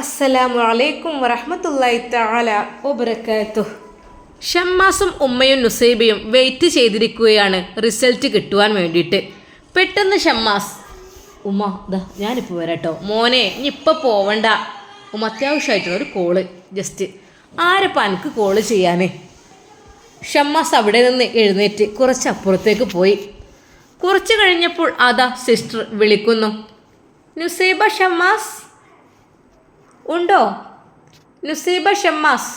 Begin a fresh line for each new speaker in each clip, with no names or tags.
അസ്സലാമു അലൈക്കും തആല വബറകാതുഹു. ഷമ്മാസും ഉമ്മയും നുസൈബയും വെയിറ്റ് ചെയ്തിരിക്കുകയാണ് റിസൾട്ട് കിട്ടുവാൻ വേണ്ടിയിട്ട്. പെട്ടെന്ന് ഷമ്മാസ് ഉമ്മ ദാ ഞാനിപ്പോൾ വരാട്ടോ. മോനെ ഇനി ഇപ്പം പോവണ്ട. ഉമ്മ അത്യാവശ്യമായിട്ടുള്ള ഒരു കോൾ ജസ്റ്റ് ആരപ്പം എനിക്ക് കോൾ ചെയ്യാനേ? ഷമ്മാസ് അവിടെ നിന്ന് എഴുന്നേറ്റ് കുറച്ച് അപ്പുറത്തേക്ക് പോയി. കുറച്ച് കഴിഞ്ഞപ്പോൾ അതാ സിസ്റ്റർ വിളിക്കുന്നു. നുസൈബ ഷമ്മാസ്? ഉണ്ടോ? നുസീബ ഷമ്മാസ്.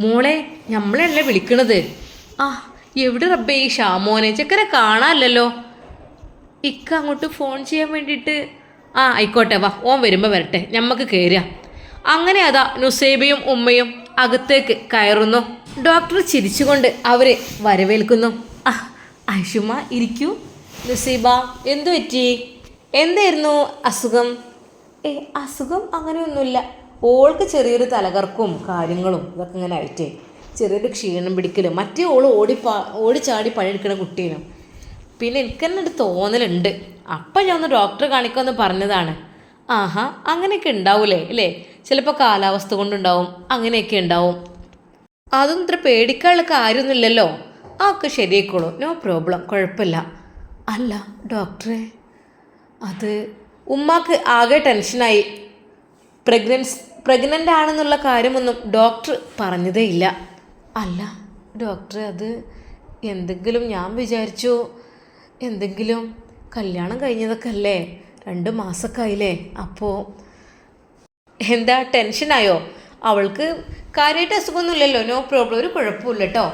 മോളെ നമ്മളല്ലേ വിളിക്കണത്? ആ എവിടെ റബ്ബേ ഈ ഷാമോനെ? ചെക്കനെ കാണാമല്ലോ ഇക്ക അങ്ങോട്ട് ഫോൺ ചെയ്യാൻ വേണ്ടിയിട്ട് ആ ആയിക്കോട്ടെ വാ ഓൻ വരുമ്പോൾ വരട്ടെ. ഞമ്മക്ക് കയറുക അങ്ങനെ അതാ നുസൈബയും ഉമ്മയും അകത്തേക്ക് കയറുന്നു. ഡോക്ടർ ചിരിച്ചുകൊണ്ട് അവരെ വരവേൽക്കുന്നു. ആ അശുമ ഇരിക്കൂ. നുസൈബ എന്തു പറ്റി? എന്തായിരുന്നു അസുഖം? ഏ അസുഖം അങ്ങനെയൊന്നുമില്ല. ഓൾക്ക് ചെറിയൊരു തലകർക്കും കാര്യങ്ങളും ഇതൊക്കെ ഇങ്ങനെ ആയിട്ടേ. ചെറിയൊരു ക്ഷീണം പിടിക്കലും. മറ്റേ ഓൾ ഓടിപ്പാ ഓടിച്ചാടി പണിയെടുക്കുന്ന കുട്ടീനും പിന്നെ എനിക്ക് തന്നെ ഒരു തോന്നലുണ്ട്. അപ്പം ഞാൻ ഒന്ന് ഡോക്ടറെ കാണിക്കുമെന്ന് പറഞ്ഞതാണ്. ആഹാ അങ്ങനെയൊക്കെ ഉണ്ടാവൂലേ അല്ലേ? ചിലപ്പോൾ കാലാവസ്ഥ കൊണ്ടുണ്ടാവും അങ്ങനെയൊക്കെ ഉണ്ടാവും. അതൊന്നും ഇത്ര പേടിക്കാനുള്ള കാര്യമൊന്നുമില്ലല്ലോ. ആ ഒക്കെ ശരിയായിക്കോളൂ. No problem. കുഴപ്പമില്ല. അല്ല ഡോക്ടറെ അത് ഉമ്മാക്ക് ആകെ ടെൻഷനായി. പ്രഗ്നൻസ് പ്രഗ്നന്റ് ആണെന്നുള്ള കാര്യമൊന്നും ഡോക്ടർ പറഞ്ഞതേ ഇല്ല അല്ല ഡോക്ടർ അത് എന്തെങ്കിലും ഞാൻ വിചാരിച്ചു എന്തെങ്കിലും കല്യാണം കഴിഞ്ഞതൊക്കെ അല്ലേ രണ്ട് മാസമൊക്കെ ആയില്ലേ അപ്പോൾ എന്താ ടെൻഷനായോ? അവൾക്ക് കാര്യമായിട്ട് അസുഖമൊന്നുമില്ലല്ലോ നോ പ്രോബ്ലം ഒരു കുഴപ്പമില്ല കേട്ടോ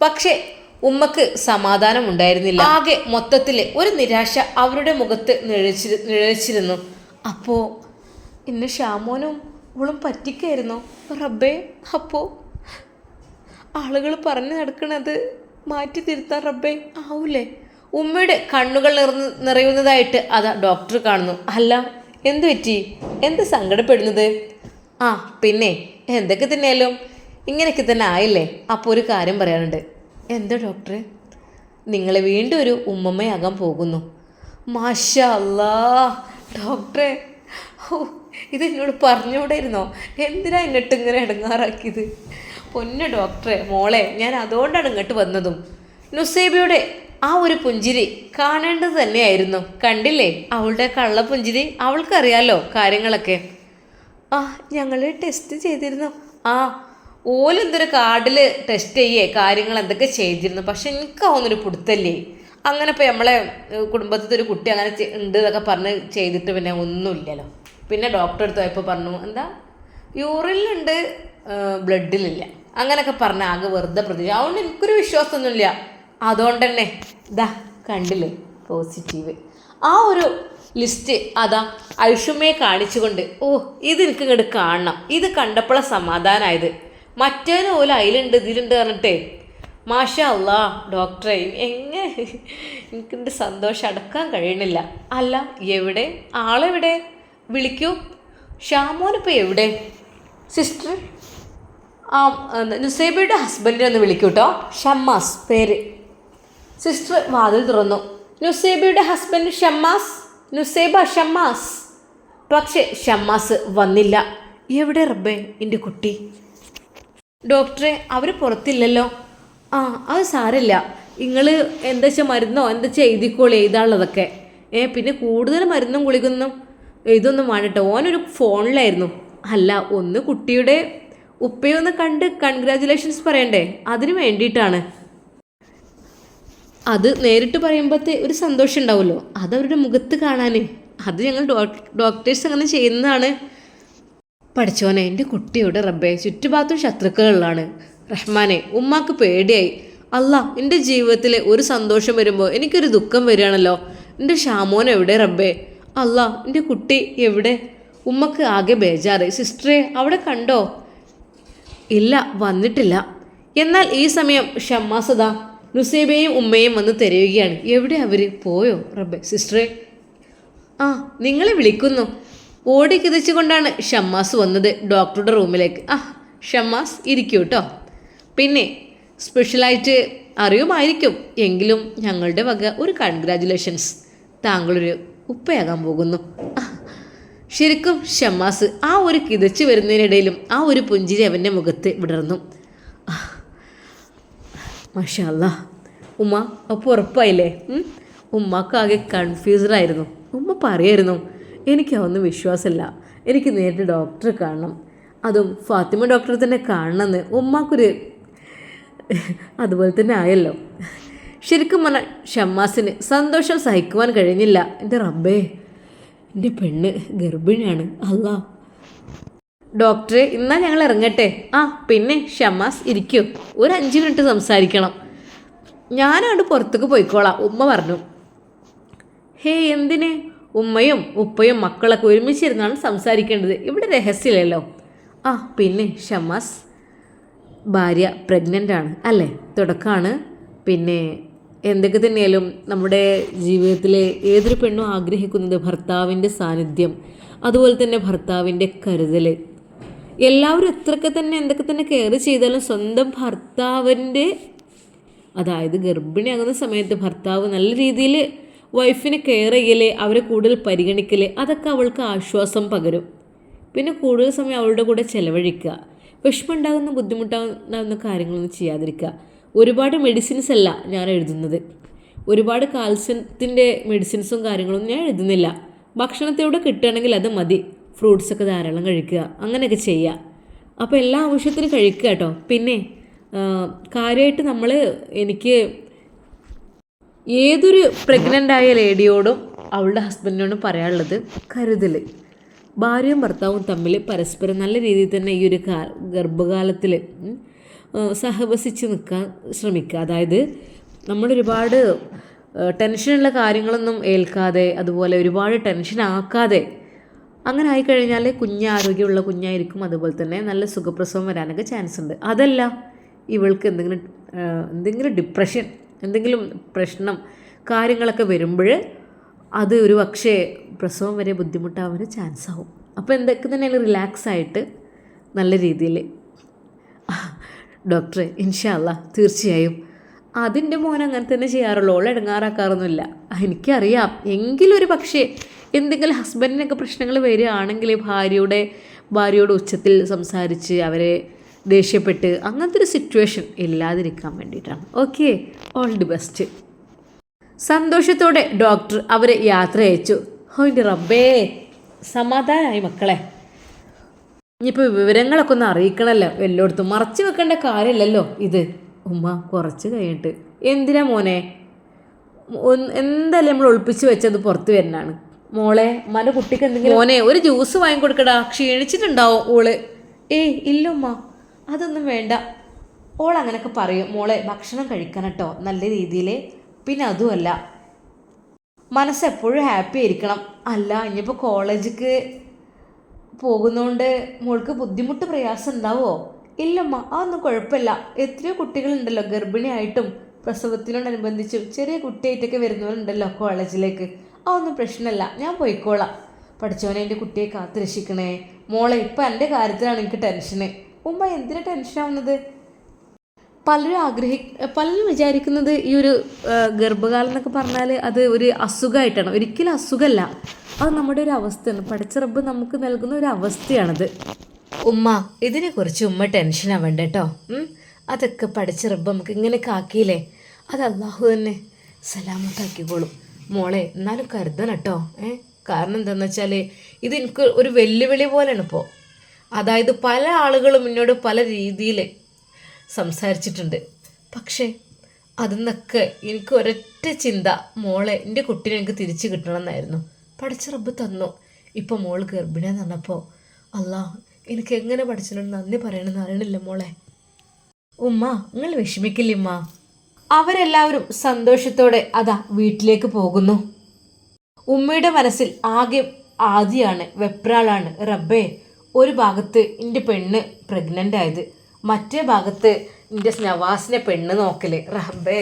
പക്ഷേ ഉമ്മക്ക് സമാധാനം ഉണ്ടായിരുന്നില്ല. ആകെ മൊത്തത്തിൽ ഒരു നിരാശ അവരുടെ മുഖത്ത് നിഴച്ചിരു നിഴച്ചിരുന്നു അപ്പോൾ ഇന്ന് ഷാമോനും ഇവളും പറ്റിക്കായിരുന്നു. റബ്ബേ അപ്പോൾ ആളുകൾ പറഞ്ഞു നടക്കുന്നത് മാറ്റി തിരുത്താൻ റബ്ബേ ആവൂലേ. ഉമ്മയുടെ കണ്ണുകൾ നിറഞ്ഞ് നിറയുന്നതായിട്ട് അതാ ഡോക്ടർ കാണുന്നു. അല്ല എന്ത് പറ്റി? എന്ത് സങ്കടപ്പെടുന്നത്? ആ പിന്നെ എന്തൊക്കെ തന്നെയാലും ഇങ്ങനെയൊക്കെ തന്നെ ആയില്ലേ? അപ്പോൾ ഒരു കാര്യം പറയാനുണ്ട്. എന്താ ഡോക്ടറെ? നിങ്ങളെ വീണ്ടും ഒരു ഉമ്മമ്മയാകാൻ പോകുന്നു. മാഷാ അല്ലാ ഡോക്ടറെ ഓ ഇത് എന്നോട് പറഞ്ഞുകൂടായിരുന്നോ? എന്തിനാ എന്നിട്ട് ഇങ്ങനെ ഇടങ്ങാറാക്കിയത്? പൊന്ന ഡോക്ടറെ മോളെ ഞാൻ അതുകൊണ്ടാണ് ഇങ്ങോട്ട് വന്നതും. നുസൈബയുടെ ആ ഒരു പുഞ്ചിരി കാണേണ്ടത് തന്നെയായിരുന്നു. കണ്ടില്ലേ? അവളുടെ കള്ള പുഞ്ചിരി അവൾക്കറിയാലോ കാര്യങ്ങളൊക്കെ. ആ ഞങ്ങൾ ടെസ്റ്റ് ചെയ്തിരുന്നു. ആ ഓലെന്തൊരു കാർഡിൽ ടെസ്റ്റ് ചെയ്യേ കാര്യങ്ങൾ എന്തൊക്കെ ചെയ്തിരുന്നു. പക്ഷെ എനിക്കാവുന്നൊരു പുടുത്തല്ലേ. അങ്ങനെ ഇപ്പോൾ നമ്മളെ കുടുംബത്തിൽ ഒരു കുട്ടി അങ്ങനെ ഉണ്ട് എന്നൊക്കെ പറഞ്ഞ് ചെയ്തിട്ട് പിന്നെ ഒന്നുമില്ലല്ലോ. പിന്നെ ഡോക്ടർ അടുത്ത് പോയപ്പോൾ പറഞ്ഞു എന്താ? യൂറിനിലുണ്ട് ബ്ലഡിലില്ല അങ്ങനെയൊക്കെ പറഞ്ഞ ആകെ വെറുതെ പ്രതീക്ഷ. അതുകൊണ്ട് എനിക്കൊരു വിശ്വാസമൊന്നുമില്ല. അതുകൊണ്ട് തന്നെ ഇതാ കണ്ടില്ലേ പോസിറ്റീവ് ആ ഒരു ലിസ്റ്റ് അതാ ഐഷുമയെ കാണിച്ചുകൊണ്ട് ഓ ഇത് എനിക്ക് ഇങ്ങോട്ട് കാണണം. ഇത് കണ്ടപ്പോഴാണ് സമാധാനമായത് മറ്റേനും പോലെ അതിലുണ്ട് ഇതിലുണ്ട് പറഞ്ഞിട്ടേ. മാഷ അല്ല ഡോക്ടറെ എങ്ങനെ? എനിക്കെന്റെ സന്തോഷം അടക്കാൻ കഴിയണില്ല. അല്ല എവിടെ? ആളെവിടെ? വിളിക്കൂ. ഷാമോനിപ്പോൾ എവിടെ? സിസ്റ്റർ ആ നുസൈബയുടെ ഹസ്ബൻഡിനെ ഒന്ന് വിളിക്കൂ കേട്ടോ ഷമ്മാസ് പേര്. സിസ്റ്റർ വാതിൽ തുറന്നു. നുസൈബയുടെ ഹസ്ബൻഡ് ഷമ്മാസ്? നുസൈബ ഷമ്മാസ്? പക്ഷേ ഷമ്മാസ് വന്നില്ല. എവിടെ റബ്ബേ എന്റെ കുട്ടി? ഡോക്ടറെ അവർ പുറത്തില്ലല്ലോ. ആ അത് സാരമില്ല. നിങ്ങൾ എന്താ വെച്ചാൽ മരുന്നോ എന്താ വെച്ചാൽ എഴുതിക്കോളി എഴുതാനുള്ളതൊക്കെ. ഏ പിന്നെ കൂടുതൽ മരുന്നും കുളിക്കുന്നു ഇതൊന്നും വേണ്ടട്ടോ. ഓനൊരു ഫോണിലായിരുന്നു. അല്ല ഒന്ന് കുട്ടിയുടെ ഉപ്പയൊന്ന് കണ്ട് കൺഗ്രാജുലേഷൻസ് പറയണ്ടേ? അതിന് വേണ്ടിയിട്ടാണ്. അത് നേരിട്ട് പറയുമ്പോഴത്തെ ഒരു സന്തോഷം ഉണ്ടാവുമല്ലോ. അതവരുടെ മുഖത്ത് കാണാൻ അത് ഞങ്ങൾ ഡോക്ടേഴ്സ് അങ്ങനെ ചെയ്യുന്നതാണ്. പഠിച്ചോനെ എന്റെ കുട്ടിയുടെ റബ്ബെ ചുറ്റുഭാഗത്തും ശത്രുക്കളുള്ളതാണ് റഹ്മാനെ ഉമ്മാക്ക് പേടിയായി. അല്ല എന്റെ ജീവിതത്തിലെ ഒരു സന്തോഷം വരുമ്പോൾ എനിക്കൊരു ദുഃഖം വരികയാണല്ലോ. എന്റെ ഷാമോൻ എവിടെ റബ്ബേ? അല്ല എന്റെ കുട്ടി എവിടെ? ഉമ്മക്ക് ആകെ ബേജാറ്. സിസ്റ്ററെ അവിടെ കണ്ടോ? ഇല്ല വന്നിട്ടില്ല. എന്നാൽ ഈ സമയം ഷമ്മാസദ നുസേബയും ഉമ്മയും വന്ന് തിരയുകയാണ്. എവിടെ അവർ പോയോ റബ്ബെ? സിസ്റ്ററെ. ആ നിങ്ങളെ വിളിക്കുന്നു. ഓടി കിതച്ചുകൊണ്ടാണ് ഷമ്മാസ് വന്നത് ഡോക്ടറുടെ റൂമിലേക്ക്. ആ ഷമ്മാസ് ഇരിക്കൂ കേട്ടോ പിന്നെ സ്പെഷ്യലായിട്ട് അറിയുമായിരിക്കും. എങ്കിലും ഞങ്ങളുടെ വക ഒരു കൺഗ്രാജുലേഷൻസ്. താങ്കളൊരു ഉപ്പയാകാൻ പോകുന്നു. ശരിക്കും ഷമ്മാസ് ആ ഒരു കിതച്ചു വരുന്നതിനിടയിലും ആ ഒരു പുഞ്ചിരി അവന്റെ മുഖത്ത് വിടർന്നു. മഷാല്ല. ഉമ്മ അപ്പോൾ ഉറപ്പായില്ലേ? ഉമ്മക്കാകെ കൺഫ്യൂസ്ഡായിരുന്നു ഉമ്മ പറയായിരുന്നു എനിക്കതൊന്നും വിശ്വാസമില്ല. എനിക്ക് നേരിട്ട് ഡോക്ടറെ കാണണം. അതും ഫാത്തിമ ഡോക്ടറെ തന്നെ കാണണമെന്ന് ഉമ്മാക്കൊരു അതുപോലെ തന്നെ ആയല്ലോ. ശരിക്കും പറഞ്ഞാൽ ഷമ്മാസിന് സന്തോഷം സഹിക്കുവാൻ കഴിഞ്ഞില്ല. എന്റെ റബ്ബേ എന്റെ പെണ്ണ് ഗർഭിണിയാണ്. അല്ല ഡോക്ടറെ ഇന്നാ ഞങ്ങൾ ഇറങ്ങട്ടെ. ആ പിന്നെ ഷമ്മാസ് ഇരിക്കൂ. ഒരു അഞ്ച് മിനിറ്റ് സംസാരിക്കണം. ഞാനവിടെ പുറത്തേക്ക് പോയിക്കോളാം ഉമ്മ പറഞ്ഞു. ഹേ എന്തിന്? ഉമ്മയും ഉപ്പയും മക്കളൊക്കെ ഒരുമിച്ചിരുന്നാണ് സംസാരിക്കേണ്ടത്. ഇവിടെ രഹസ്യമില്ലല്ലോ. ആ പിന്നെ ഷമാസ് ഭാര്യ പ്രഗ്നന്റ് ആണ് അല്ലേ? തുടക്കമാണ്. പിന്നെ എന്തൊക്കെ തന്നെയാലും നമ്മുടെ ജീവിതത്തിലെ ഏതൊരു പെണ്ണും ആഗ്രഹിക്കുന്നത് ഭർത്താവിന്റെ സാന്നിധ്യം അതുപോലെ തന്നെ ഭർത്താവിന്റെ കരുതൽ. എല്ലാവരും എത്രയൊക്കെ തന്നെ എന്തൊക്കെ തന്നെ കെയർ ചെയ്താലും സ്വന്തം ഭർത്താവിന്റെ അതായത് ഗർഭിണിയാകുന്ന സമയത്ത് ഭർത്താവ് നല്ല രീതിയിൽ വൈഫിനെ കെയർ ചെയ്യൽ അവരെ കൂടുതൽ പരിഗണിക്കൽ അതൊക്കെ അവൾക്ക് ആശ്വാസം പകരും. പിന്നെ കൂടുതൽ സമയം അവളുടെ കൂടെ ചെലവഴിക്കുക. വിഷമമുണ്ടാകുന്ന ബുദ്ധിമുട്ടാകുന്ന കാര്യങ്ങളൊന്നും ചെയ്യാതിരിക്കുക. ഒരുപാട് മെഡിസിൻസ് അല്ല ഞാൻ എഴുതുന്നത്. ഒരുപാട് കാൽസ്യത്തിന്റെ മെഡിസിൻസും കാര്യങ്ങളൊന്നും ഞാൻ എഴുതുന്നില്ല. ഭക്ഷണത്തിലൂടെ കിട്ടുകയാണെങ്കിൽ അത് മതി. ഫ്രൂട്ട്സൊക്കെ ധാരാളം കഴിക്കുക. അങ്ങനെയൊക്കെ ചെയ്യുക. അപ്പോൾ എല്ലാ ആവശ്യത്തിനും കഴിക്കുക കേട്ടോ. പിന്നെ കാര്യമായിട്ട് നമ്മൾ എനിക്ക് ഏതൊരു പ്രഗ്നന്റ് ആയ ലേഡിയോടും അവളുടെ ഹസ്ബൻഡിനോടും പറയാനുള്ളത് കരുതൽ ഭാര്യയും ഭർത്താവും തമ്മിൽ പരസ്പരം നല്ല രീതിയിൽ തന്നെ ഈ ഒരു ഗർഭകാലത്തിൽ സഹവസിച്ച് നിൽക്കാൻ ശ്രമിക്കുക അതായത് നമ്മളൊരുപാട് ടെൻഷനുള്ള കാര്യങ്ങളൊന്നും ഏൽക്കാതെ അതുപോലെ ഒരുപാട് ടെൻഷൻ ആക്കാതെ അങ്ങനെ ആയിക്കഴിഞ്ഞാൽ കുഞ്ഞ് ആരോഗ്യമുള്ള കുഞ്ഞായിരിക്കും. അതുപോലെ തന്നെ നല്ല സുഖപ്രസവം വരാനൊക്കെ ചാൻസ് ഉണ്ട്. അതല്ല ഇവൾക്ക് എന്തെങ്കിലും എന്തെങ്കിലും ഡിപ്രഷൻ എന്തെങ്കിലും പ്രശ്നം കാര്യങ്ങളൊക്കെ വരുമ്പോൾ അത് ഒരു പക്ഷേ പ്രസവം വരെ ബുദ്ധിമുട്ടാവാൻ ചാൻസ് ആവും അപ്പോൾ എന്തൊക്കെ തന്നെ റിലാക്സ് ആയിട്ട് നല്ല രീതിയിൽ ഡോക്ടറെ ഇൻഷാല്ല തീർച്ചയായും. അതിന്റെ മോൻ അങ്ങനെ തന്നെ ചെയ്യാറുള്ളൂ. ഓൾ ഇടങ്ങാറാക്കാറൊന്നുമില്ല. എനിക്കറിയാം. എങ്കിലും ഒരു പക്ഷേ എന്തെങ്കിലും ഹസ്ബൻഡിനൊക്കെ പ്രശ്നങ്ങൾ വരികയാണെങ്കിൽ ഭാര്യയുടെ ഭാര്യയോട് ഉച്ചത്തിൽ സംസാരിച്ച് അവരെ ദേഷ്യപ്പെട്ട് അങ്ങനത്തെ ഒരു സിറ്റുവേഷൻ ഇല്ലാതിരിക്കാൻ വേണ്ടിയിട്ടാണ്. ഓക്കെ ഓൾ ദി ബെസ്റ്റ് സന്തോഷത്തോടെ ഡോക്ടർ അവരെ യാത്ര അയച്ചു. ഹോയിന്റെ റബ്ബേ സമാധാനമായി മക്കളെ. ഇനിയിപ്പോൾ വിവരങ്ങളൊക്കെ ഒന്ന് അറിയിക്കണമല്ലോ എല്ലായിടത്തും മറച്ചു വെക്കേണ്ട കാര്യമില്ലല്ലോ ഇത്. ഉമ്മ കുറച്ച് കഴിഞ്ഞിട്ട്. എന്തിനാ മോനെ? എന്തായാലും നമ്മൾ ഒളിപ്പിച്ച് വെച്ചത് പുറത്ത് വരുന്നതാണ്. മോളെ മല കുട്ടിക്ക് എന്തെങ്കിലും മോനെ ഒരു ജ്യൂസ് വാങ്ങിക്കൊടുക്കടാ. ക്ഷീണിച്ചിട്ടുണ്ടാവും ഓൾ. ഏയ് ഇല്ല ഉമ്മ. അതൊന്നും വേണ്ട. ഓൾ അങ്ങനെയൊക്കെ പറയും. മോളെ ഭക്ഷണം കഴിക്കണം കേട്ടോ നല്ല രീതിയിൽ പിന്നെ അതുമല്ല മനസ്സെപ്പോഴും ഹാപ്പി ആയിരിക്കണം. അല്ല ഇനിയിപ്പോൾ കോളേജിക്ക് പോകുന്നതുകൊണ്ട് മോൾക്ക് ബുദ്ധിമുട്ട് പ്രയാസം ഉണ്ടാവുമോ ഇല്ലമ്മ അതൊന്നും കുഴപ്പമില്ല. എത്രയോ കുട്ടികളുണ്ടല്ലോ ഗർഭിണിയായിട്ടും പ്രസവത്തിനോടനുബന്ധിച്ചും ചെറിയ കുട്ടിയായിട്ടൊക്കെ വരുന്നവരുണ്ടല്ലോ കോളേജിലേക്ക്. അതൊന്നും പ്രശ്നമല്ല. ഞാൻ പോയിക്കോളാം. പഠിച്ചവനെ എന്റെ കുട്ടിയെ കാത്തു രക്ഷിക്കണേ മോളെ ഇപ്പം എന്റെ കാര്യത്തിലാണ് എനിക്ക് ടെൻഷന്. ഉമ്മ എന്തിനാ ടെൻഷനാവുന്നത് പലരും ആഗ്രഹി പലരും വിചാരിക്കുന്നത് ഈ ഒരു ഗർഭകാലം എന്നൊക്കെ പറഞ്ഞാൽ അത് ഒരു അസുഖമായിട്ടാണ് ഒരിക്കലും അസുഖമല്ല അത് നമ്മുടെ ഒരു അവസ്ഥയാണ്. പഠിച്ച റബ്ബ് നമുക്ക് നൽകുന്ന ഒരു അവസ്ഥയാണത്. ഉമ്മ ഇതിനെക്കുറിച്ച് ഉമ്മ ടെൻഷൻ ആവണ്ട കേട്ടോ അതൊക്കെ പഠിച്ച റബ്ബ് നമുക്ക് ഇങ്ങനെയൊക്കെ ആക്കിയില്ലേ? അത് അള്ളാഹു തന്നെ സലാമത്താക്കിക്കോളും. മോളെ എന്നാലും കരുതണം കേട്ടോ ഏ? കാരണം എന്താണെന്ന് വെച്ചാൽ ഇത് എനിക്ക് ഒരു വെല്ലുവിളി പോലെയാണ് ഇപ്പോൾ അതായത് പല ആളുകളും എന്നോട് പല രീതിയിൽ സംസാരിച്ചിട്ടുണ്ട്. പക്ഷേ അതിന്നൊക്കെ എനിക്ക് ഒരൊറ്റ ചിന്ത മോളെ എന്റെ കുട്ടീനെ എനിക്ക് തിരിച്ചു കിട്ടണമെന്നായിരുന്നു. പഠിച്ച റബ്ബ് തന്നു. ഇപ്പോൾ മോൾ ഗർഭിണിയെന്ന് പറഞ്ഞപ്പോൾ അല്ലാ എനിക്ക് എങ്ങനെ പഠിച്ചിട്ടുണ്ട് നന്ദി പറയണമെന്ന് അറിയണില്ല മോളെ. ഉമ്മ നിങ്ങൾ വിഷമിക്കില്ല ഉമ്മ? അവരെല്ലാവരും സന്തോഷത്തോടെ അതാ വീട്ടിലേക്ക് പോകുന്നു. ഉമ്മയുടെ മനസ്സിൽ ആകെ ആദിയാണ് വെപ്രാളാണ് റബ്ബേ. ഒരു ഭാഗത്ത് എന്റെ പെണ്ണ് പ്രഗ്നന്റ് ആയത്. മറ്റേ ഭാഗത്ത് എന്റെ നവാസിനെ പെണ്ണ് നോക്കൽ റബ്ബേ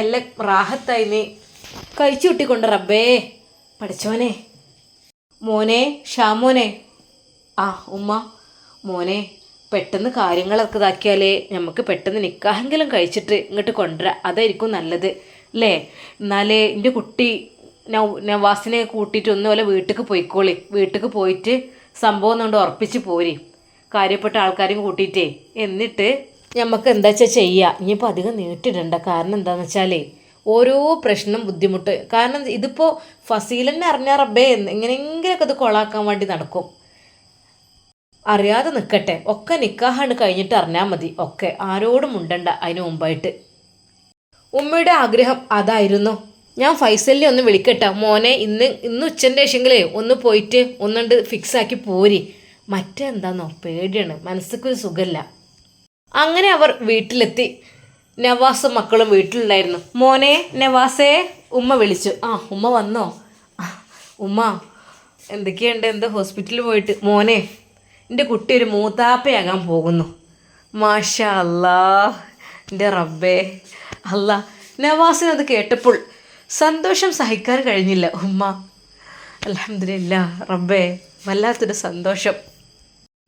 എല്ലാം റാഹത്തായി നീ കഴിച്ചു കൂട്ടിക്കൊണ്ട് റബ്ബേ പഠിച്ചോനെ മോനെ ഷാമോനെ. ആ ഉമ്മ. മോനെ പെട്ടെന്ന് കാര്യങ്ങളൊക്കെ ഇതാക്കിയാലേ നമുക്ക് പെട്ടെന്ന് നിൽക്കാമെങ്കിലും കഴിച്ചിട്ട് ഇങ്ങോട്ട് കൊണ്ടുവരാം. അതായിരിക്കും നല്ലത് അല്ലേ എന്നാലേ എന്റെ കുട്ടി നവാസിനെ കൂട്ടിയിട്ട് ഒന്നുപോലെ വീട്ടിലേക്ക് പോയിക്കോളി. വീട്ടിലേക്ക് പോയിട്ട് സംഭവം ഒന്നുകൊണ്ട് ഉറപ്പിച്ച് പോരി. കാര്യപ്പെട്ട ആൾക്കാരും കൂട്ടിയിട്ടേ. എന്നിട്ട് നമുക്ക് എന്താ വെച്ചാൽ ചെയ്യുക ഇനിയിപ്പോൾ അധികം നീട്ടിടണ്ട. കാരണം എന്താണെന്ന് വെച്ചാലേ ഓരോ പ്രശ്നം ബുദ്ധിമുട്ട്. കാരണം ഇതിപ്പോൾ ഫസീലെന്നെ അറിഞ്ഞാൽ റബ്ബേ എങ്ങനെയെങ്കിലുമൊക്കെ ഇത് കൊളാക്കാൻ വേണ്ടി നടക്കും. അറിയാതെ നിൽക്കട്ടെ ഒക്കെ നിക്കാഹാണ് കഴിഞ്ഞിട്ട് അറിഞ്ഞാൽ മതി. ഒക്കെ ആരോടും ഉണ്ടണ്ട അതിന് മുമ്പായിട്ട്. ഉമ്മയുടെ ആഗ്രഹം അതായിരുന്നു. ഞാൻ ഫൈസലിനെ ഒന്ന് വിളിക്കട്ടെ. മോനെ ഇന്ന് ഇന്ന് ഉച്ചന്റെ ശേഷെങ്കിലേ ഒന്ന് പോയിട്ട് ഒന്നുണ്ട് ഫിക്സ് ആക്കി പോരി. മറ്റെന്താന്നോ? പേടിയാണ്. മനസ്സിക്കൊരു സുഖമില്ല അങ്ങനെ അവർ വീട്ടിലെത്തി. നവാസും മക്കളും വീട്ടിലുണ്ടായിരുന്നു. മോനെ നവാസേ ഉമ്മ വിളിച്ചു. ആ ഉമ്മ വന്നോ? ഉമ്മ എന്തൊക്കെയുണ്ട്? എന്താ ഹോസ്പിറ്റലിൽ പോയിട്ട്? മോനെ എന്റെ കുട്ടി ഒരു മൂത്താപ്പയാകാൻ പോകുന്നു. മാഷ അല്ലാ എന്റെ റബ്ബേ. അല്ല നവാസിനത് കേട്ടപ്പോൾ സന്തോഷം സഹിക്കാൻ കഴിഞ്ഞില്ല. ഉമ്മ. അലഹമില്ല റബ്ബേ വല്ലാത്തൊരു സന്തോഷം.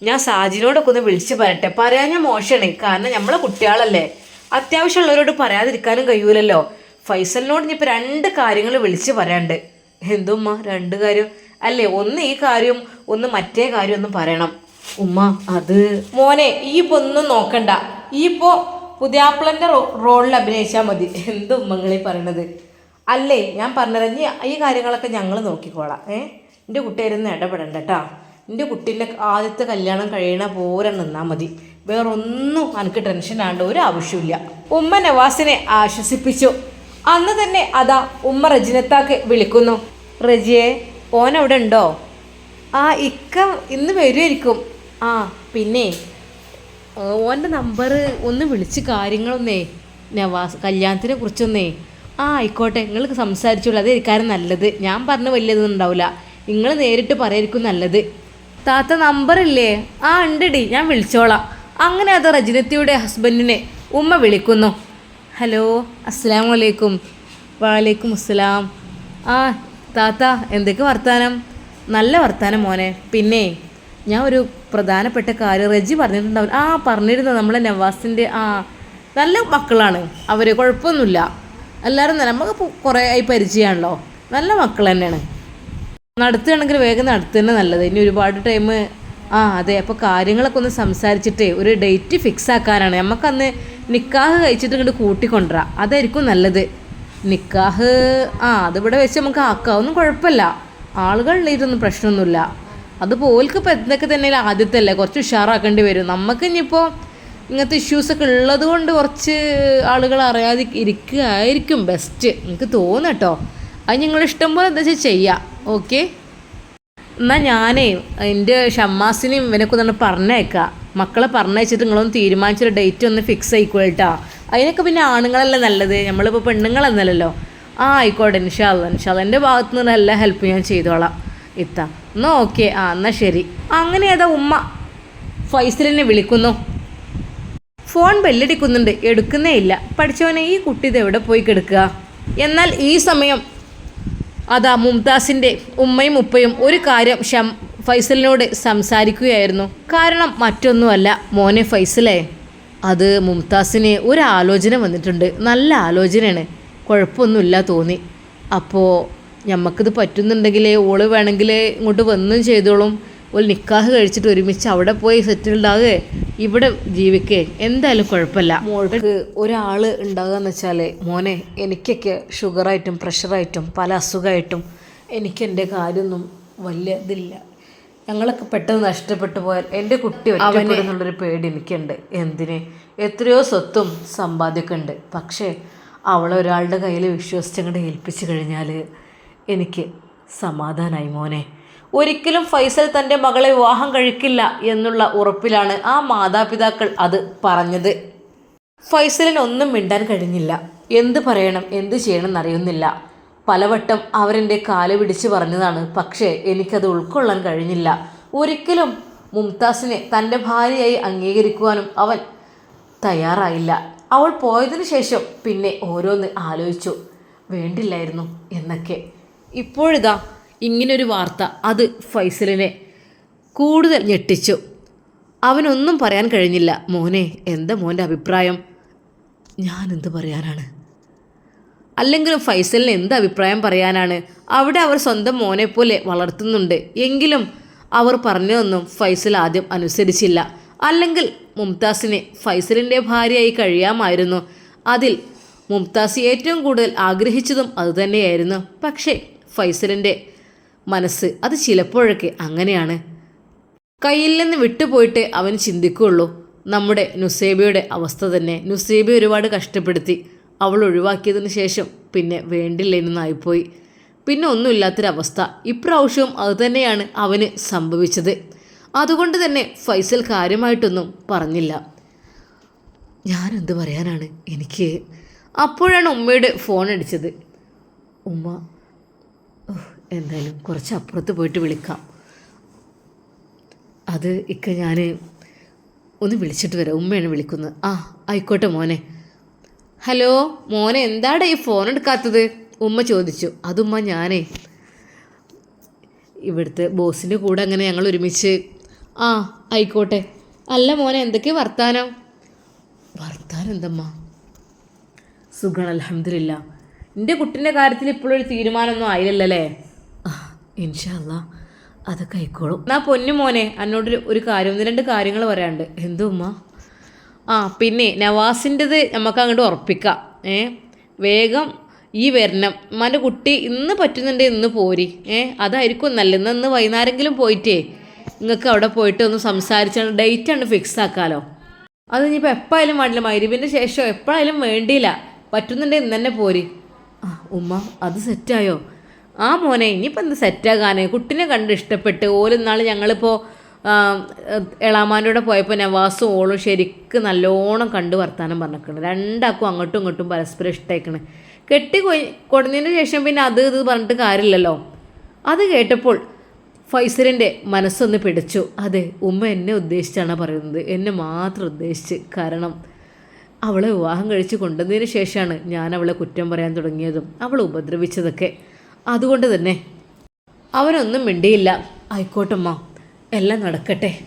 ഞാൻ സാജിനോടൊക്കെ ഒന്ന് വിളിച്ച് പറയട്ടെ. പറയാൻ ഞാൻ മോശമാണ്. കാരണം നമ്മളെ കുട്ടികളല്ലേ. അത്യാവശ്യമുള്ളവരോട് പറയാതിരിക്കാനും കഴിയൂലല്ലോ. ഫൈസലിനോട് ഇനിയിപ്പോൾ രണ്ട് കാര്യങ്ങൾ വിളിച്ച് പറയാണ്ട് എന്തുമ്മ രണ്ട് കാര്യം. അല്ലേ? ഒന്ന് ഈ കാര്യം ഒന്ന് മറ്റേ കാര്യം ഒന്ന് പറയണം. ഉമ്മ അത് മോനെ ഈ ഇപ്പൊ ഒന്നും നോക്കണ്ട. ഈ ഇപ്പോൾ പുതിയാപ്പിളന്റെ റോളിൽ അഭിനയിച്ചാൽ മതി. എന്തുമ്മങ്ങളീ പറയണത്. അല്ലേ? ഞാൻ പറഞ്ഞത് ഇനി ഈ കാര്യങ്ങളൊക്കെ ഞങ്ങൾ നോക്കിക്കോളാം. ഏ? എന്റെ കുട്ടിയായിരുന്നു ഇടപെടണ്ട കേട്ടാ. എന്റെ കുട്ടീന്റെ ആദ്യത്തെ കല്യാണം കഴിയണ പോരെ നിന്നാൽ മതി. വേറൊന്നും എനിക്ക് ടെൻഷൻ ആണ്ട് ഒരു ആവശ്യമില്ല ഉമ്മ നവാസിനെ ആശ്വസിപ്പിച്ചു. അന്ന് തന്നെ അതാ ഉമ്മ റജിനത്താക്ക് വിളിക്കുന്നു. റജിയെ ഓൻ അവിടെ ഉണ്ടോ? ആ ഇക്ക ഇന്ന് വരുമായിരിക്കും ആ പിന്നെ ഓന്റെ നമ്പർ ഒന്ന് വിളിച്ച് കാര്യങ്ങളൊന്നേ നവാസ് കല്യാണത്തിനെ കുറിച്ചൊന്നേ ആ ആയിക്കോട്ടെ. നിങ്ങൾ സംസാരിച്ചോളൂ അതായിരിക്കാരും നല്ലത്. ഞാൻ പറഞ്ഞ വലിയതൊന്നും ഉണ്ടാവില്ല നിങ്ങൾ നേരിട്ട് പറയായിരിക്കും നല്ലത്. താത്ത നമ്പറില്ലേ? ആ ഉണ്ടടി. ഞാൻ വിളിച്ചോളാം. അങ്ങനെ അത് റജിനത്തിയുടെ ഹസ്ബൻഡിനെ ഉമ്മ വിളിക്കുന്നു. ഹലോ അസ്സാം വലൈക്കും വാലൈക്കും അസ്സലാം. ആ താത്ത എന്തൊക്കെ വർത്താനം? നല്ല വർത്താനം മോനെ. പിന്നെ ഞാൻ ഒരു പ്രധാനപ്പെട്ട കാര്യം റജി പറഞ്ഞിട്ടുണ്ടാവും. ആ പറഞ്ഞിരുന്നു നമ്മളെ നവാസിന്റെ ആ നല്ല മക്കളാണ്. അവർ കുഴപ്പമൊന്നുമില്ല. എല്ലാവരും നമുക്ക് കുറേ ആയി പരിചയമാണല്ലോ. നല്ല മക്കൾ തന്നെയാണ്. നടത്തുകയാണെങ്കിൽ വേഗം നടത്തുന്നത് നല്ലത്. ഇനി ഒരുപാട് ടൈം ആ അതെ. അപ്പോൾ കാര്യങ്ങളൊക്കെ ഒന്ന് സംസാരിച്ചിട്ട് ഒരു ഡേറ്റ് ഫിക്സ് ആക്കാനാണ്. നമുക്കന്ന് നിക്കാഹ് കഴിച്ചിട്ട് ഇങ്ങോട്ട് കൂട്ടിക്കൊണ്ടുവരാം. അതായിരിക്കും നല്ലത്. നിക്കാഹ് ആ അതിവിടെ വെച്ച് നമുക്ക് ആക്കാം. ഒന്നും കുഴപ്പമില്ല. ആളുകളിലിരുന്നും പ്രശ്നമൊന്നുമില്ല. അതുപോലെ ഇപ്പോൾ ഇപ്പം എന്തൊക്കെ തന്നെ ആദ്യത്തെ അല്ലേ? കുറച്ച് ഉഷാറാക്കേണ്ടി വരും. നമുക്ക് ഇനിയിപ്പോൾ ഇങ്ങനത്തെ ഇഷ്യൂസൊക്കെ ഉള്ളത് കൊണ്ട് കുറച്ച് ആളുകൾ അറിയാതെ ഇരിക്കുകയായിരിക്കും ബെസ്റ്റ് എനിക്ക് തോന്നട്ടോ അത് നിങ്ങൾ ഇഷ്ടം പോലെ എന്താ വെച്ചാൽ ചെയ്യാം. ഓക്കെ എന്നാൽ ഞാനേ എന്റെ ഷമ്മാസിനെയും ഇവനൊക്കെ ഒന്ന് പറഞ്ഞേക്കാം മക്കളെ പറഞ്ഞയച്ചിട്ട് നിങ്ങളൊന്ന് തീരുമാനിച്ചൊരു ഡേറ്റ് ഒന്ന് ഫിക്സ് ആയിക്കോട്ടാ അതിനൊക്കെ പിന്നെ ആണുങ്ങളല്ലേ നല്ലത്? നമ്മളിപ്പോൾ പെണ്ണുങ്ങളെന്നല്ലല്ലോ. ആ ആയിക്കോട്ടെ ഇൻഷാല്ല ഇൻഷാല്ല എന്റെ ഭാഗത്തു നിന്ന് നല്ല ഹെൽപ്പ് ഞാൻ ചെയ്തോളാം. ഇത്ത. എന്നാൽ ഓക്കെ ആ എന്നാൽ ശരി. അങ്ങനെ ഏതാ ഉമ്മ? ഫൈസലിനെ വിളിക്കുന്നു. ഫോൺ ബെല്ലടിക്കുന്നുണ്ട്. എടുക്കുന്നേ ഇല്ല. പഠിച്ചവനെ ഈ കുട്ടി ഇതെവിടെ പോയി കിടക്കുക? എന്നാൽ ഈ സമയം അതാ മുംതാസിന്റെ ഉമ്മയും ഉപ്പയും ഒരു കാര്യം ഷം ഫൈസലിനോട് സംസാരിക്കുകയായിരുന്നു. കാരണം മറ്റൊന്നുമല്ല. മോനെ ഫൈസലേ അത് മുംതാസിന് ഒരു ആലോചന വന്നിട്ടുണ്ട്. നല്ല ആലോചനയാണ്. കുഴപ്പമൊന്നുമില്ല തോന്നി. അപ്പോൾ ഞമ്മക്കിത് പറ്റുന്നുണ്ടെങ്കിൽ ഓൾ വേണമെങ്കിൽ ഇങ്ങോട്ട് വന്നും ചെയ്തോളും. ഒരു നിക്കാഹ് കഴിച്ചിട്ട് ഒരുമിച്ച് അവിടെ പോയി സെറ്റിൽഡ് ആകെ ഇവിടെ ജീവിക്കേ. എന്തായാലും കുഴപ്പമില്ല. മോൾക്ക് ഒരാൾ ഉണ്ടാകുക എന്ന് വെച്ചാൽ മോനെ എനിക്കൊക്കെ ഷുഗറായിട്ടും പ്രഷറായിട്ടും പല അസുഖമായിട്ടും എനിക്ക് എന്റെ കാര്യമൊന്നും വലിയ ഇതില്ല. ഞങ്ങളൊക്കെ പെട്ടെന്ന് നഷ്ടപ്പെട്ടു പോയാൽ എന്റെ കുട്ടി ഒറ്റപ്പെടുന്നുള്ളൊരു പേടി എനിക്കുണ്ട്. എന്തിന്? എത്രയോ സ്വത്തും സമ്പാദ്യമൊക്കെ ഉണ്ട്. പക്ഷേ അവളെ ഒരാളുടെ കയ്യിൽ വിശ്വസിച്ചങ്ങോട്ട് ഏൽപ്പിച്ചു കഴിഞ്ഞാൽ എനിക്ക് സമാധാനമായി മോനെ. ഒരിക്കലും ഫൈസൽ തന്റെ മകളെ വിവാഹം കഴിക്കില്ല എന്നുള്ള ഉറപ്പിലാണ് ആ മാതാപിതാക്കൾ അത് പറഞ്ഞത്. ഫൈസലിന് ഒന്നും മിണ്ടാൻ കഴിഞ്ഞില്ല. എന്ത് പറയണം എന്ത് ചെയ്യണം എന്നറിയുന്നില്ല. പലവട്ടം അവരെന്റെ കാൽ പിടിച്ച് പറഞ്ഞതാണ് പക്ഷേ എനിക്കത് ഉൾക്കൊള്ളാൻ കഴിഞ്ഞില്ല. ഒരിക്കലും മുംതാസിനെ തന്റെ ഭാര്യയായി അംഗീകരിക്കുവാനും അവൻ തയ്യാറായില്ല. അവൾ പോയതിനു ശേഷം പിന്നെ ഓരോന്ന് ആലോചിച്ചു. വേണ്ടില്ലായിരുന്നു എന്നൊക്കെ. ഇപ്പോഴിതാ ഇങ്ങനൊരു വാർത്ത അത് ഫൈസലിനെ കൂടുതൽ ഞെട്ടിച്ചു. അവനൊന്നും പറയാൻ കഴിഞ്ഞില്ല. മോനെ എന്താ മോന്റെ അഭിപ്രായം? ഞാൻ എന്ത് പറയാനാണ്? അല്ലെങ്കിലും ഫൈസലിന് എന്ത് അഭിപ്രായം പറയാനാണ്? അവിടെ അവർ സ്വന്തം മോനെ പോലെ വളർത്തുന്നുണ്ട്. എങ്കിലും അവർ പറഞ്ഞതൊന്നും ഫൈസൽ ആദ്യം അനുസരിച്ചില്ല. അല്ലെങ്കിൽ മുംതാസിനെ ഫൈസലിന്റെ ഭാര്യയായി കഴിയാമായിരുന്നു. അതിൽ മുംതാസ് ഏറ്റവും കൂടുതൽ ആഗ്രഹിച്ചതും അതുതന്നെയായിരുന്നു. പക്ഷേ ഫൈസലിന്റെ മനസ്സ്. അത് ചിലപ്പോഴൊക്കെ അങ്ങനെയാണ്. കയ്യിൽ നിന്ന് വിട്ടുപോയിട്ട് അവൻ ചിന്തിക്കുകയുള്ളൂ. നമ്മുടെ നുസേബയുടെ അവസ്ഥ തന്നെ. നുസേബി ഒരുപാട് കഷ്ടപ്പെടുത്തി. അവൾ ഒഴിവാക്കിയതിന് ശേഷം പിന്നെ വേണ്ടില്ലെന്നായിപ്പോയി. പിന്നെ ഒന്നുമില്ലാത്തൊരവസ്ഥ. ഇപ്രാവശ്യവും അതുതന്നെയാണ് അവന് സംഭവിച്ചത്. അതുകൊണ്ട് തന്നെ ഫൈസൽ കാര്യമായിട്ടൊന്നും പറഞ്ഞില്ല. ഞാനെന്ത് പറയാനാണ്? എനിക്ക് അപ്പോഴാണ് ഉമ്മയുടെ ഫോൺ അടിച്ചത്. ഉമ്മ എന്തായാലും കുറച്ച് അപ്പുറത്ത് പോയിട്ട് വിളിക്കാം. അത് ഇക്ക ഞാൻ ഒന്ന് വിളിച്ചിട്ട് വരാം. ഉമ്മയാണ് വിളിക്കുന്നത്. ആ ആയിക്കോട്ടെ മോനെ. ഹലോ മോനെ എന്താടാ ഈ ഫോൺ എടുക്കാത്തത്? ഉമ്മ ചോദിച്ചു. അതുമ്മ ഞാനേ. ഇവിടുത്തെ ബോസിന്റെ കൂടെ അങ്ങനെ ഞങ്ങൾ ഒരുമിച്ച്. ആ ആയിക്കോട്ടെ. അല്ല മോനെ എന്തൊക്കെ വർത്താനം? വർത്താനം എന്തമ്മ? സുഖം അലഹമില്ല എന്റെ കുട്ടീന്റെ കാര്യത്തിൽ ഇപ്പോഴൊരു തീരുമാനമൊന്നും ആയില്ലല്ലേ ഇൻഷല്ല അതൊക്കെ ആയിക്കോളും എന്നാ പൊന്നു മോനെ എന്നോട് ഒരു കാര്യം ഒന്ന് രണ്ട് കാര്യങ്ങൾ പറയാനുണ്ട്. എന്തോ ഉമ്മ? ആ പിന്നെ നവാസിന്റെത് നമുക്ക് അങ്ങോട്ട് ഉറപ്പിക്കാം. ഏ വേഗം ഈ വരണം. ഉമ്മാന്റെ കുട്ടി ഇന്ന് പറ്റുന്നുണ്ട് ഇന്ന് പോരി. ഏ അതായിരിക്കും നല്ല ഇന്ന് ഇന്ന് വൈകുന്നേരമെങ്കിലും പോയിട്ടേ നിങ്ങൾക്ക് അവിടെ പോയിട്ട് ഒന്ന് സംസാരിച്ചാണ് ഡേറ്റ് ആണ് ഫിക്സ് ആക്കാലോ. അത് ഇനിയിപ്പോൾ എപ്പോഴായാലും വേണ്ടില്ല. മൈരുവിന്റെ ശേഷം എപ്പോഴായാലും വേണ്ടിയില്ല. പറ്റുന്നുണ്ടെങ്കിൽ ഇന്ന് തന്നെ പോരി. ആ ഉമ്മ അത് സെറ്റായോ ആ മോനെ ഇനിയിപ്പോൾ എന്ത് സെറ്റാകാനെ കുട്ടിനെ കണ്ട് ഇഷ്ടപ്പെട്ട് ഓലും നാൾ ഞങ്ങളിപ്പോൾ എളാമാന്റെ കൂടെ പോയപ്പോൾ നവാസും ഓളും ശരിക്ക് നല്ലോണം കണ്ട് വർത്താനം പറഞ്ഞിട്ടുണ്ട് രണ്ടാക്കും അങ്ങോട്ടും ഇങ്ങോട്ടും പരസ്പരം ഇഷ്ടമായിക്കണേ കെട്ടി കൊടുന്നതിന് ശേഷം പിന്നെ അത് ഇത് പറഞ്ഞിട്ട് കാര്യമില്ലല്ലോ. അത് കേട്ടപ്പോൾ ഫൈസലിന്റെ മനസ്സൊന്ന് പിടിച്ചു. അതെ ഉമ്മ എന്നെ ഉദ്ദേശിച്ചാണ് പറയുന്നത്. എന്നെ മാത്രം ഉദ്ദേശിച്ച്. കാരണം അവളെ വിവാഹം കഴിച്ച് കൊണ്ടുവന്നതിന് ശേഷമാണ് ഞാൻ അവളെ കുറ്റം പറയാൻ തുടങ്ങിയതും അവളെ ഉപദ്രവിച്ചതൊക്കെ. അതുകൊണ്ട് തന്നെ അവനൊന്നും മിണ്ടിയില്ല. ആയിക്കോട്ടമ്മ എല്ലാം നടക്കട്ടെ.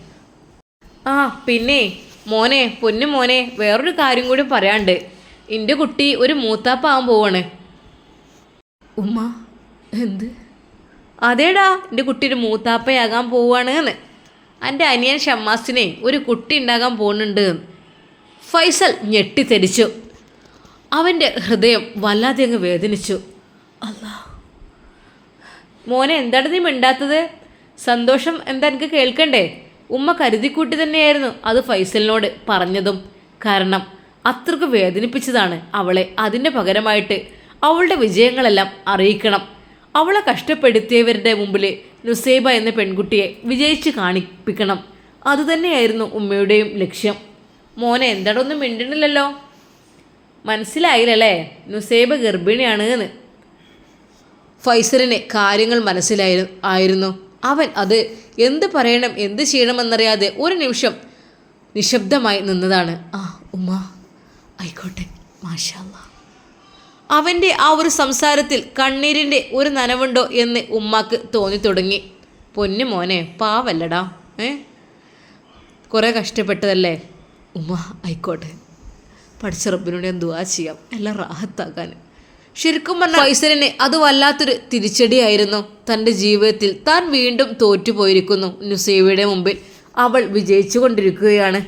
ആ പിന്നെ മോനെ പൊന്നു മോനെ വേറൊരു കാര്യം കൂടി പറയാണ്ട് എന്റെ കുട്ടി ഒരു മൂത്താപ്പാവാൻ പോവാണ്. ഉമ്മ എന്ത്? അതേടാ എന്റെ കുട്ടി ഒരു മൂത്താപ്പയാകാൻ പോവാണ് എന്ന്. എന്റെ അനിയൻ ഷമ്മാസിനെ ഒരു കുട്ടി ഉണ്ടാകാൻ പോകുന്നുണ്ട് ഫൈസൽ ഞെട്ടിത്തെരിച്ചു. അവന്റെ ഹൃദയം വല്ലാതെ അങ്ങ് വേദനിച്ചു. അല്ലാ മോനെ എന്താണ് നീ മിണ്ടാത്തത്? സന്തോഷം എന്താ എനിക്ക് കേൾക്കണ്ടേ? ഉമ്മ കരുതിക്കൂട്ടി തന്നെയായിരുന്നു അത് ഫൈസലിനോട് പറഞ്ഞതും. കാരണം അത്രയ്ക്ക് വേദനിപ്പിച്ചതാണ് അവളെ. അതിന്റെ പകരമായിട്ട് അവളുടെ വിജയങ്ങളെല്ലാം അറിയിക്കണം. അവളെ കഷ്ടപ്പെടുത്തിയവരുടെ മുമ്പിൽ നുസൈബ എന്ന പെൺകുട്ടിയെ വിജയിച്ച് കാണിപ്പിക്കണം. അതുതന്നെയായിരുന്നു ഉമ്മയുടെയും ലക്ഷ്യം. മോനെ എന്താണൊന്നും മിണ്ടണില്ലല്ലോ. മനസ്സിലായില്ലല്ലേ? നുസൈബ ഗർഭിണിയാണ് എന്ന്. ഫൈസലിന് കാര്യങ്ങൾ മനസ്സിലായി ആയിരുന്നു. അവൻ അത് എന്ത് പറയണം എന്ത് ചെയ്യണമെന്നറിയാതെ ഒരു നിമിഷം നിശബ്ദമായി നിന്നതാണ്. ആ ഉമ്മ ആയിക്കോട്ടെ മാഷാല്ല. അവന്റെ ആ ഒരു സംസാരത്തിൽ കണ്ണീരിന്റെ ഒരു നനവുണ്ടോ എന്ന് ഉമ്മാക്ക് തോന്നി തുടങ്ങി പൊന്നു മോനെ പാവല്ലടാ ഏ? കുറേ കഷ്ടപ്പെട്ടതല്ലേ? ഉമ്മ ആയിക്കോട്ടെ. പഠിച്ച റബ്ബിനോട് ദുവാ ചെയ്യാം. എല്ലാം റാഹത്താക്കാൻ. ശരിക്കും പറഞ്ഞാൽ ഫൈസലിന് അത് വല്ലാത്തൊരു തിരിച്ചടിയായിരുന്നു. തന്റെ ജീവിതത്തിൽ താൻ വീണ്ടും തോറ്റുപോയിരിക്കുന്നു. നുസൈബയുടെ മുമ്പിൽ അവൾ വിജയിച്ചു കൊണ്ടിരിക്കുകയാണ്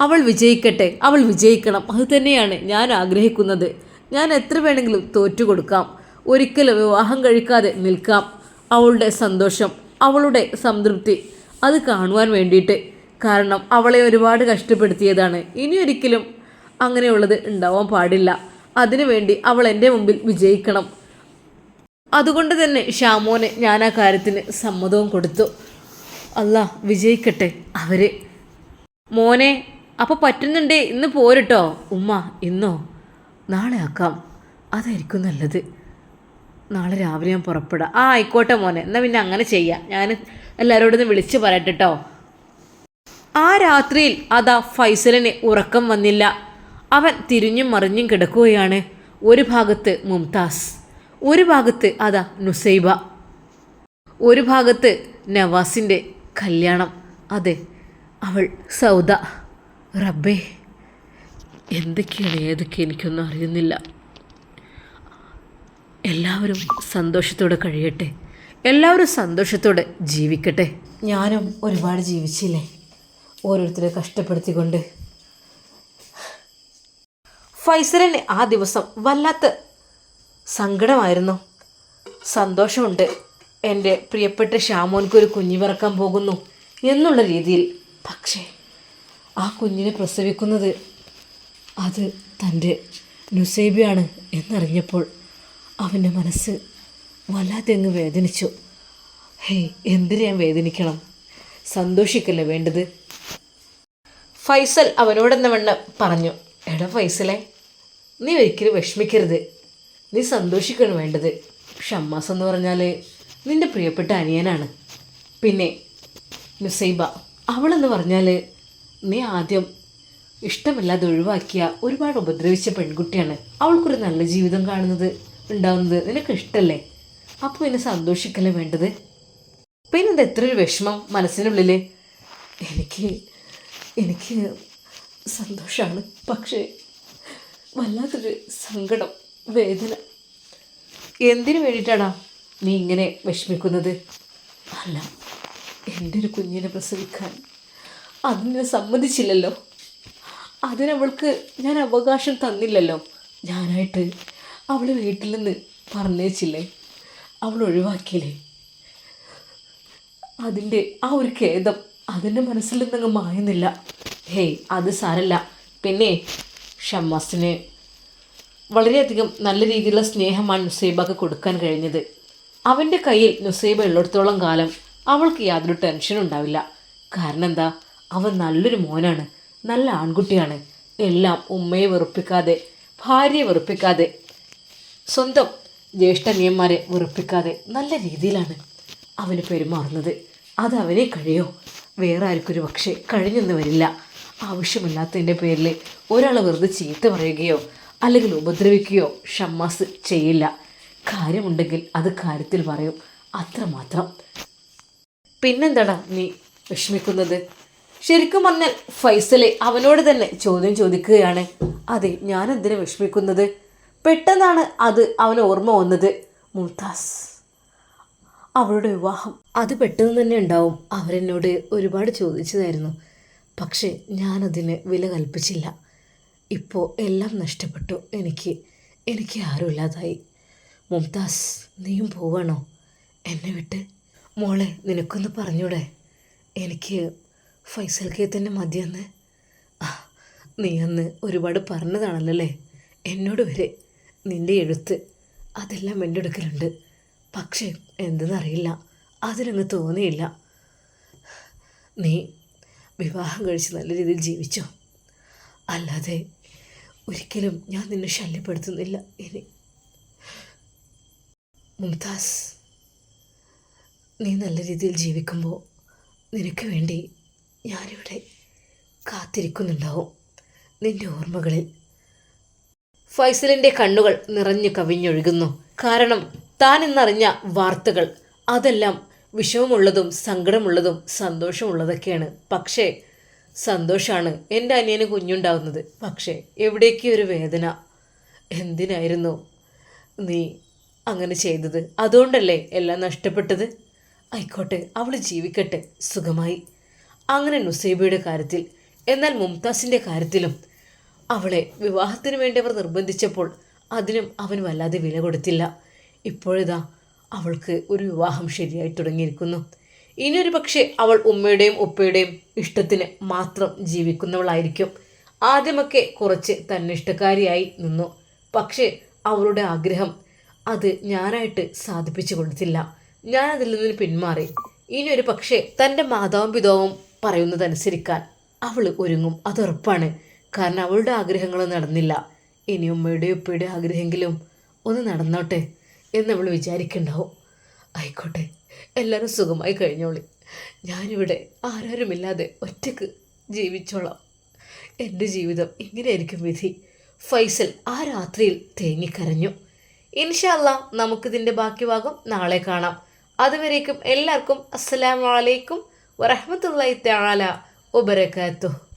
അവൾ വിജയിക്കട്ടെ അവൾ വിജയിക്കണം. അത് തന്നെയാണ് ഞാൻ ആഗ്രഹിക്കുന്നത്. ഞാൻ എത്ര വേണമെങ്കിലും തോറ്റു കൊടുക്കാം. ഒരിക്കലും വിവാഹം കഴിക്കാതെ നിൽക്കാം. അവളുടെ സന്തോഷം അവളുടെ സംതൃപ്തി അത് കാണുവാൻ വേണ്ടിയിട്ട്. കാരണം അവളെ ഒരുപാട് കഷ്ടപ്പെടുത്തിയതാണ്. ഇനി ഒരിക്കലും അങ്ങനെയുള്ളത് ഉണ്ടാവാൻ പാടില്ല. അതിനുവേണ്ടി അവൾ എന്റെ മുമ്പിൽ വിജയിക്കണം. അതുകൊണ്ട് തന്നെ ഷാമോനെ ഞാൻ ആ കാര്യത്തിന് സമ്മതവും കൊടുത്തു. അല്ല വിജയിക്കട്ടെ അവർ. മോനെ അപ്പോൾ പറ്റുന്നുണ്ടേ? ഇന്ന് പോരട്ടോ. ഉമ്മ ഇന്നോ? നാളെ ആക്കാം. അതായിരിക്കും നല്ലത്. നാളെ രാവിലെ ഞാൻ പുറപ്പെടാം. ആ ആയിക്കോട്ടെ മോനെ. എന്നാൽ പിന്നെ അങ്ങനെ ചെയ്യാം. ഞാൻ എല്ലാവരോടും ഒന്ന് വിളിച്ച് പറയട്ടെ കേട്ടോ ആ രാത്രിയിൽ അതാ ഫൈസലിന് ഉറക്കം വന്നില്ല. അവൻ തിരിഞ്ഞും മറിഞ്ഞും കിടക്കുകയാണ്. ഒരു ഭാഗത്ത് മുംതാസ് ഒരു ഭാഗത്ത് അതാ നുസൈബ ഒരു ഭാഗത്ത് നവാസിന്റെ കല്യാണം. അതെ അവൾ സൗദ. റബ്ബേ എന്തൊക്കെയാണ് ഏതൊക്കെ എനിക്കൊന്നും അറിയുന്നില്ല. എല്ലാവരും സന്തോഷത്തോടെ കഴിയട്ടെ. എല്ലാവരും സന്തോഷത്തോടെ ജീവിക്കട്ടെ. ഞാനും ഒരുപാട് ജീവിച്ചില്ലേ? ഓരോരുത്തരെ കഷ്ടപ്പെടുത്തിക്കൊണ്ട് ഫൈസലിന് ആ ദിവസം വല്ലാത്ത സങ്കടമായിരുന്നു. സന്തോഷമുണ്ട്. എന്റെ പ്രിയപ്പെട്ട ഷാമോൻക്കൊരു കുഞ്ഞു പിറക്കാൻ പോകുന്നു എന്നുള്ള രീതിയിൽ. പക്ഷേ ആ കുഞ്ഞിനെ പ്രസവിക്കുന്നത് അത് തന്റെ നുസൈബിയാണ് എന്നറിഞ്ഞപ്പോൾ അവന്റെ മനസ്സ് വല്ലാതെങ്ങ് വേദനിച്ചു. ഹേയ് എന്തിനു ഞാൻ വേദനിക്കണം? സന്തോഷിക്കല്ലേ വേണ്ടത്? ഫൈസൽ അവനോടെന്ന വണ്ണം പറഞ്ഞു. എടാ ഫൈസലെ നീ ഒരിക്കലും വിഷമിക്കരുത്. നീ സന്തോഷിക്കണം വേണ്ടത്. ഷമ്മാസ് എന്ന് പറഞ്ഞാൽ നിന്റെ പ്രിയപ്പെട്ട അനിയനാണ്. പിന്നെ നുസൈബ അവളെന്ന് പറഞ്ഞാൽ നീ ആദ്യം ഇഷ്ടമില്ലാതെ ഒഴിവാക്കിയ ഒരുപാട് ഉപദ്രവിച്ച പെൺകുട്ടിയാണ്. അവൾക്കൊരു നല്ല ജീവിതം കാണുന്നത് ഉണ്ടാവുന്നത് നിനക്ക് ഇഷ്ടമല്ലേ അപ്പോൾ എന്നെ സന്തോഷിക്കല്ലേ വേണ്ടത്? പിന്നെ എന്താ എത്രയൊരു വിഷമം മനസ്സിനുള്ളിൽ എനിക്ക് എനിക്ക് സന്തോഷമാണ് പക്ഷേ വല്ലാത്തൊരു സങ്കടം വേദന. എന്തിനു വേണ്ടിയിട്ടാടാ നീ ഇങ്ങനെ വിഷമിക്കുന്നത്? അല്ല എന്റെ ഒരു കുഞ്ഞിനെ പ്രസവിക്കാൻ അതിനെ സമ്മതിച്ചില്ലല്ലോ. അതിനവൾക്ക് ഞാൻ അവകാശം തന്നില്ലല്ലോ. ഞാനായിട്ട് അവൾ വീട്ടിൽ നിന്ന് പറഞ്ഞേച്ചില്ലേ അവൾ ഒഴിവാക്കിയില്ലേ? അതിന്റെ ആ ഒരു ഖേദം അതിന്റെ മനസ്സിൽ നിന്നങ്ങ് മായുന്നില്ല. ഹേയ് അത് സാരല്ല. പിന്നെ ഷമ്മാസിന് വളരെയധികം നല്ല രീതിയിലുള്ള സ്നേഹമാണ് നുസൈബക്ക് കൊടുക്കാൻ കഴിഞ്ഞത്. അവന്റെ കയ്യിൽ നുസൈബ ഉള്ളിടത്തോളം കാലം അവൾക്ക് യാതൊരു ടെൻഷനും ഉണ്ടാവില്ല. കാരണം എന്താ? അവൻ നല്ലൊരു മോനാണ് നല്ല ആൺകുട്ടിയാണ്. എല്ലാം ഉമ്മയെ വെറുപ്പിക്കാതെ ഭാര്യയെ വെറുപ്പിക്കാതെ സ്വന്തം ജ്യേഷ്ഠനിയന്മാരെ വെറുപ്പിക്കാതെ നല്ല രീതിയിലാണ് അവന് പെരുമാറുന്നത്. അത് അവനെ കഴിയോ? വേറെ ആർക്കൊരു പക്ഷേ കഴിഞ്ഞൊന്നും വരില്ല. ആവശ്യമില്ലാത്തതിന്റെ പേരിൽ ഒരാൾ വെറുതെ ചീത്ത പറയുകയോ അല്ലെങ്കിൽ ഉപദ്രവിക്കുകയോ ഷമ്മാസ് ചെയ്യില്ല. കാര്യമുണ്ടെങ്കിൽ അത് കാര്യത്തിൽ പറയും. അത്രമാത്രം പിന്നെന്താടാ നീ വിഷമിക്കുന്നത്? ശരിക്കും പറഞ്ഞാൽ ഫൈസലെ അവനോട് തന്നെ ചോദ്യം ചോദിക്കുകയാണ്. അതെ ഞാൻ എന്തിനു വിഷമിക്കുന്നത്? പെട്ടെന്നാണ് അത് അവന് ഓർമ്മ വന്നത്. മുംതാസ്. അവളുടെ വിവാഹം. അത് പെട്ടെന്ന് തന്നെ ഉണ്ടാവും. അവരെന്നോട് ഒരുപാട് ചോദിച്ചതായിരുന്നു. പക്ഷേ ഞാനതിന് വില കൽപ്പിച്ചില്ല. ഇപ്പോൾ എല്ലാം നഷ്ടപ്പെട്ടു. എനിക്ക് എനിക്ക് ആരുമില്ലാതായി. മുംതാസ് നീയും പോവാണോ? എന്നെ വിട്ട്. മോളെ നിനക്കൊന്ന് പറഞ്ഞൂടെ? എനിക്ക് ഫൈസൽ കെ തന്നെ മതിയെന്ന്. നീ അന്ന് ഒരുപാട് പറഞ്ഞതാണല്ലേ എന്നോട് വരെ. നിന്റെ എഴുത്ത്. അതെല്ലാം എന്റെ അടുക്കലുണ്ട്. പക്ഷേ എന്തെന്നറിയില്ല. അതിനങ്ങ് തോന്നിയില്ല. നീ വിവാഹം കഴിച്ച് നല്ല രീതിയിൽ ജീവിച്ചോ? അല്ലാതെ ഒരിക്കലും ഞാൻ നിന്നെ ശല്യപ്പെടുത്തുന്നില്ല. ഇനി മുംതാസ് നീ നല്ല രീതിയിൽ ജീവിക്കുമ്പോൾ നിനക്ക് വേണ്ടി ഞാനിവിടെ കാത്തിരിക്കുന്നുണ്ടാവും. നിന്റെ ഓർമ്മകളിൽ ഫൈസലിന്റെ കണ്ണുകൾ നിറഞ്ഞു കവിഞ്ഞൊഴുകുന്നു. കാരണം താൻ ഇന്നറിഞ്ഞ വാർത്തകൾ അതെല്ലാം വിഷമമുള്ളതും സങ്കടമുള്ളതും സന്തോഷമുള്ളതൊക്കെയാണ്. പക്ഷേ സന്തോഷമാണ് എന്റെ അനിയന് കുഞ്ഞുണ്ടാവുന്നത്. പക്ഷേ എവിടേക്ക് ഒരു വേദന? എന്തിനായിരുന്നു നീ അങ്ങനെ ചെയ്തത്? അതുകൊണ്ടല്ലേ എല്ലാം നഷ്ടപ്പെട്ടത്? ആയിക്കോട്ടെ അവൾ ജീവിക്കട്ടെ. സുഖമായി. അങ്ങനെ നുസൈബയുടെ കാര്യത്തിൽ എന്നാൽ മുംതാസിന്റെ കാര്യത്തിലും അവളെ വിവാഹത്തിന് വേണ്ടി അവർ നിർബന്ധിച്ചപ്പോൾ അതിനും അവൻ വല്ലാതെ വില കൊടുത്തില്ല. ഇപ്പോഴിതാ അവൾക്ക് ഒരു വിവാഹം ശരിയായി തുടങ്ങിയിരിക്കുന്നു. ഇനിയൊരു പക്ഷേ അവൾ ഉമ്മയുടെയും ഉപ്പയുടെയും ഇഷ്ടത്തിന് മാത്രം ജീവിക്കുന്നവളായിരിക്കും. ആദ്യമൊക്കെ കുറച്ച് തന്നിഷ്ടക്കാരിയായി നിന്നു. പക്ഷേ അവളുടെ ആഗ്രഹം അത് ഞാനായിട്ട് സാധിപ്പിച്ചു കൊടുത്തില്ല. ഞാൻ അതിൽ നിന്ന് പിന്മാറി. ഇനിയൊരു പക്ഷേ തന്റെ മാതാവും പിതാവും പറയുന്നതനുസരിക്കാൻ അവൾ ഒരുങ്ങും. അതുറപ്പാണ്. കാരണം അവളുടെ ആഗ്രഹങ്ങൾ നടന്നില്ല. ഇനി ഉമ്മയുടെ ഉപ്പയുടെ ആഗ്രഹമെങ്കിലും ഒന്ന് നടന്നോട്ടെ. എന്ന് അവൾ വിചാരിക്കണ്ടാവും. ആയിക്കോട്ടെ എല്ലാവരും സുഖമായി കഴിഞ്ഞോളി. ഞാനിവിടെ ആരാരുമില്ലാതെ ഒറ്റയ്ക്ക് ജീവിച്ചോളാം. എന്റെ ജീവിതം ഇങ്ങനെയായിരിക്കും വിധി. ഫൈസൽ ആ രാത്രിയിൽ തേങ്ങിക്കരഞ്ഞു. ഇൻഷല്ല നമുക്കിതിന്റെ ബാക്കി ഭാഗം നാളെ കാണാം. അതുവരേക്കും എല്ലാവർക്കും അസ്സലാമു അലൈക്കും വറഹ്മത്തുള്ളാഹി തആല വബറകാതുഹു.